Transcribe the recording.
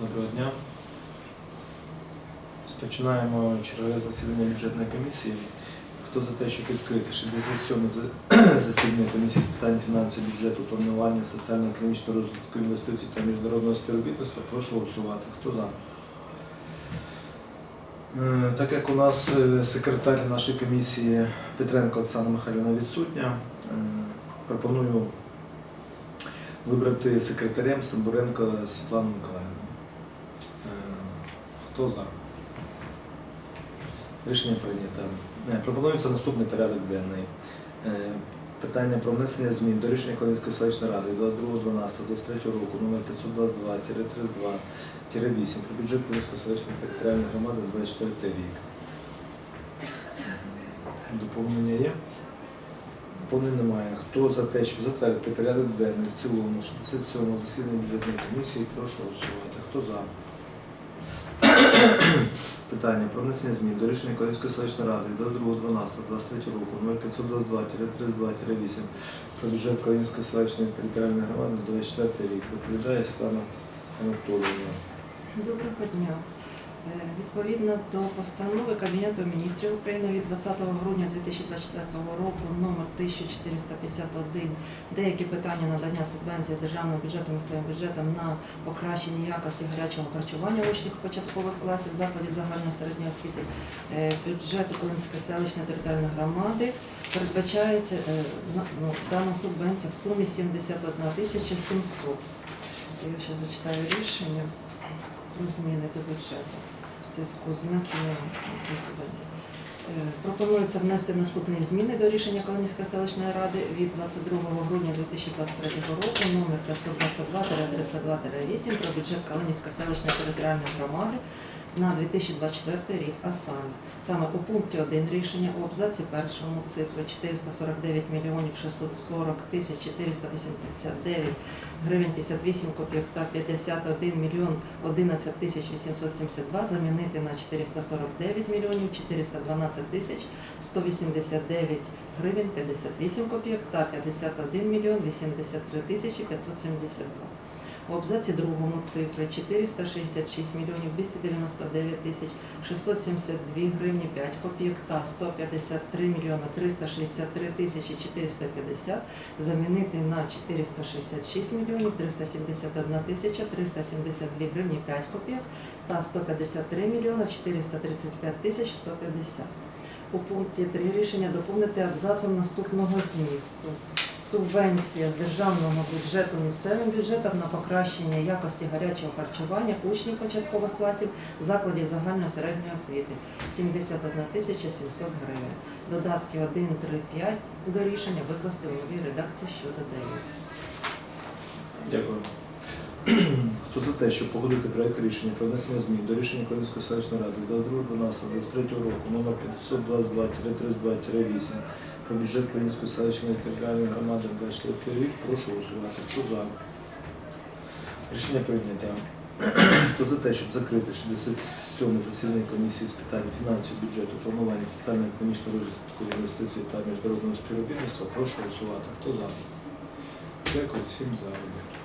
Доброго дня. Розпочинаємо чергове засідання бюджетної комісії. Хто за те, щоб відкрити 67 за- засідання комісії з питань фінансів, бюджету, планування, соціально-економічного розвитку інвестицій та міжнародного співробітництва, прошу голосувати. Хто за? Е, Так як у нас е, секретар нашої комісії Петренко Оксана Михайлівна відсутня, е, пропоную вибрати секретарем Самбуренко Світлану Миколаївну. Хто за? Рішення прийнято. Е, Пропонується наступний порядок денний. Е, Питання про внесення змін до рішення Колинської селищної ради 22.12.23 року номер 522-32-8 про бюджет Колинської селищної територіальної громади 24 рік. Доповнення є? Доповнень немає. Хто за те, щоб затвердити порядок денний в цілому 67 засідання бюджетної комісії, прошу голосувати. Хто за? Питання про внесення змін до рішення Колинської селищної ради від 22.12.23 року номер 522-32-8 про бюджет Колинської селищної територіальної громади на 24 рік. Доповідає Світлана Анатолійовна. Доброго дня. Е, Відповідно до постанови Кабінету міністрів України від 20 грудня 2024 року номер 1451 деякі питання надання субвенцій з державного бюджету місцевим бюджетом на покращення якості гарячого харчування учнів початкових класів закладів загальної середньої освіти е, бюджету Колинської селищної територіальної громади передбачається е, ну, дана субвенція в сумі 71 тисяча 700. Я ще зачитаю рішення зміни до бюджету в зв'язку з внесенням цієї. Е, Пропонується внести наступні зміни до рішення Калинівської селищної ради від 22 грудня 2023 року номер 522-32-8 про бюджет Калинівської селищної територіальної громади на 2024 рік, а саме саме у пункті 1 рішення у абзаці першому цифри 449 мільйонів 640 тисяч 489 гривень 58 копійок та 51 мільйон 11 тисяч 872 замінити на 449 мільйонів 412 тисяч 189 гривень 58 копійок та 51 мільйон 83 тисячі 572. У абзаці другому цифри 466 мільйонів 299 тисяч 672 гривні 5 копійок та 153 мільйона 363 тисячі 450 замінити на 466 мільйонів 371 тисяча 372 гривні 5 копійок та 153 мільйона 435 тисяч 150. У пункті 3 рішення доповнити абзацом наступного змісту. Субвенція з державного бюджету місцевим бюджетом на покращення якості гарячого харчування учнів початкових класів закладів загальної середньої освіти 71 тисяча 700 гривень. Додатки 1, 3, 5 до рішення викласти у новій редакції, що додаються. Дякую. Хто за те, щоб погодити проект рішення про внесення змін до рішення Колинської селищної ради 22.12.23 року номер 522-32-8 про бюджет Клинської селищної територіальної громади 24 рік, прошу голосувати. Хто за? Рішення прийнято. Хто за те, щоб закрити 67 засідання комісії з питань фінансів, бюджету, планування, соціально-економічного розвитку інвестицій та міжнародного співробітництва, прошу голосувати. Хто за? Дякую всім за роботу.